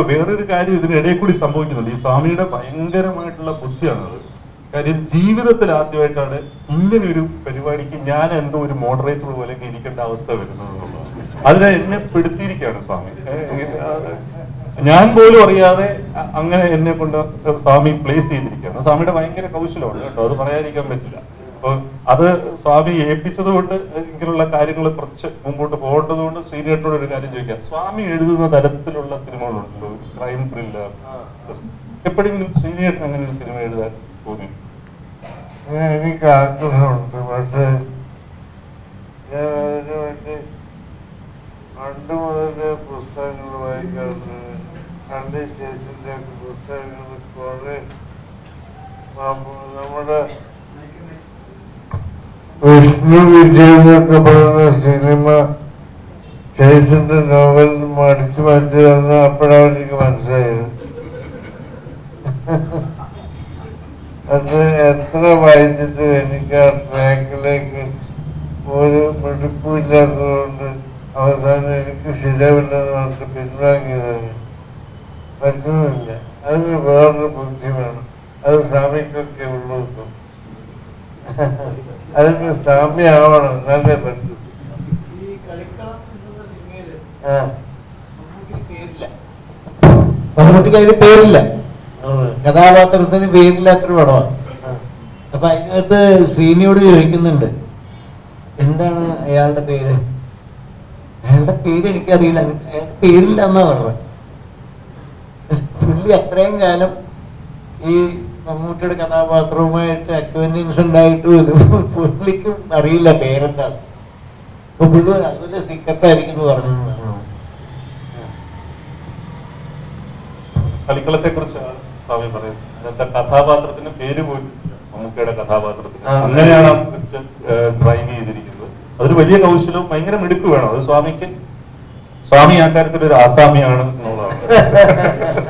വേറൊരു കാര്യം ഇതിനിടയിൽ കൂടി സംഭവിക്കുന്നുണ്ട്. ഈ സ്വാമിയുടെ ഭയങ്കരമായിട്ടുള്ള ബുദ്ധിയാണത്. കാര്യം ജീവിതത്തിൽ ആദ്യമായിട്ടാണ് ഇങ്ങനെ ഒരു പരിപാടിക്ക് ഞാൻ എന്തോ ഒരു മോഡറേറ്റർ പോലെ ഇരിക്കേണ്ട അവസ്ഥ വരുന്നത് അതിനെ എന്നെ പെടുത്തിയിരിക്കുകയാണ് സ്വാമി. ഞാൻ പോലും അറിയാതെ അങ്ങനെ എന്നെ കൊണ്ട് സ്വാമി പ്ലേസ് ചെയ്തിരിക്കുകയാണ്. സ്വാമിയുടെ ഭയങ്കര കൗശലമാണ് കേട്ടോ. അത് പറയാതിരിക്കാൻ പറ്റില്ല. അത് സ്വാമി ഏൽപ്പിച്ചത് കൊണ്ട് ഇങ്ങനെയുള്ള കാര്യങ്ങൾ കുറച്ച് മുമ്പോട്ട് പോകേണ്ടത് കൊണ്ട് ശ്രീനേട്ടനോട് ഒരു കാര്യം ചോദിക്കാം. സ്വാമി എഴുതുന്ന തരത്തിലുള്ള സിനിമകളുണ്ടല്ലോ ക്രൈം ത്രില്ലർ എപ്പോഴെങ്കിലും ശ്രീനേട്ടൻ അങ്ങനെ ഒരു സിനിമ എഴുതാൻ തോന്നി എനിക്ക് ആഗ്രഹമുണ്ട്. പക്ഷേ ഞാൻ അതിനു വേണ്ടി പണ്ട് മുതലേ പുസ്തകങ്ങൾ വായിക്കാറുണ്ട്. പുസ്തകങ്ങൾ കുറെ നമ്മ- നമ്മുടെ വിഷ്ണു വിജയ് എന്നൊക്കെ പറയുന്ന സിനിമ ചേച്ചിന്റെ നോവൽ അടിച്ചു മാറ്റിയതെന്ന് അപ്പോഴാണ് എനിക്ക് മനസ്സിലായത്. അത് എത്ര വായിച്ചിട്ടും എനിക്ക് ആ ട്രാക്കിലേക്ക് ഒരു മിടുപ്പില്ലാത്തതുകൊണ്ട് അവസാനം എനിക്ക് ശരിയാവില്ലെന്ന് പറഞ്ഞിട്ട് പിൻവാങ്ങിയതാണ് പറ്റുന്നില്ല. അതിന് വേറൊരു ബുദ്ധി വേണം. അത് സ്വാമിക്കൊക്കെ ഉള്ളൂ സ്വാമി ആവണം എന്നാലേ പറ്റൂ. ഈ കളിക്കളം എന്നുള്ള സിനിമയിൽ ആ. മമ്മൂട്ടിക്ക് അതിന് പേരില്ല. കഥാപാത്രത്തിന് പേരില്ലാത്തൊരു പടമാണ്. അപ്പൊ അതിനകത്ത് ശ്രീനിയോട് ചോദിക്കുന്നുണ്ട്. എന്താണ് അയാളുടെ പേര്? അയാളുടെ പേര് എനിക്കറിയില്ല. അയാളുടെ പേരില്ല എന്നാ പറഞ്ഞത്? പുള്ളി അത്രയും കാലം ഈ മമ്മൂട്ടിയുടെ കഥാപാത്രവുമായിട്ട് അക്വന്റൻസ് ഉണ്ടായിട്ട് പോലും പുള്ളിക്കും അറിയില്ല പേരെന്താ. അപ്പൊ പുള്ളി അതുപോലെ സിക്കത്തായിരിക്കും എന്ന് പറഞ്ഞു. കളിക്കളത്തെ കുറിച്ചാണ് സ്വാമി പറയുന്നത്. അതിന്റെ കഥാപാത്രത്തിന് പേര് പോലും മമ്മൂക്കയുടെ കഥാപാത്രത്തിന്. അങ്ങനെയാണ് ആ സ്ക്രിപ്റ്റ് ഡ്രൈവ് ചെയ്തിരിക്കുന്നത്. അതൊരു വലിയ കൗശലവും ഭയങ്കര മിടുക്ക് വേണം. അത് സ്വാമിക്ക് സ്വാമി ആ കാര്യത്തിൽ ഒരു ആസാമിയാണ് എന്നുള്ളതാണ്.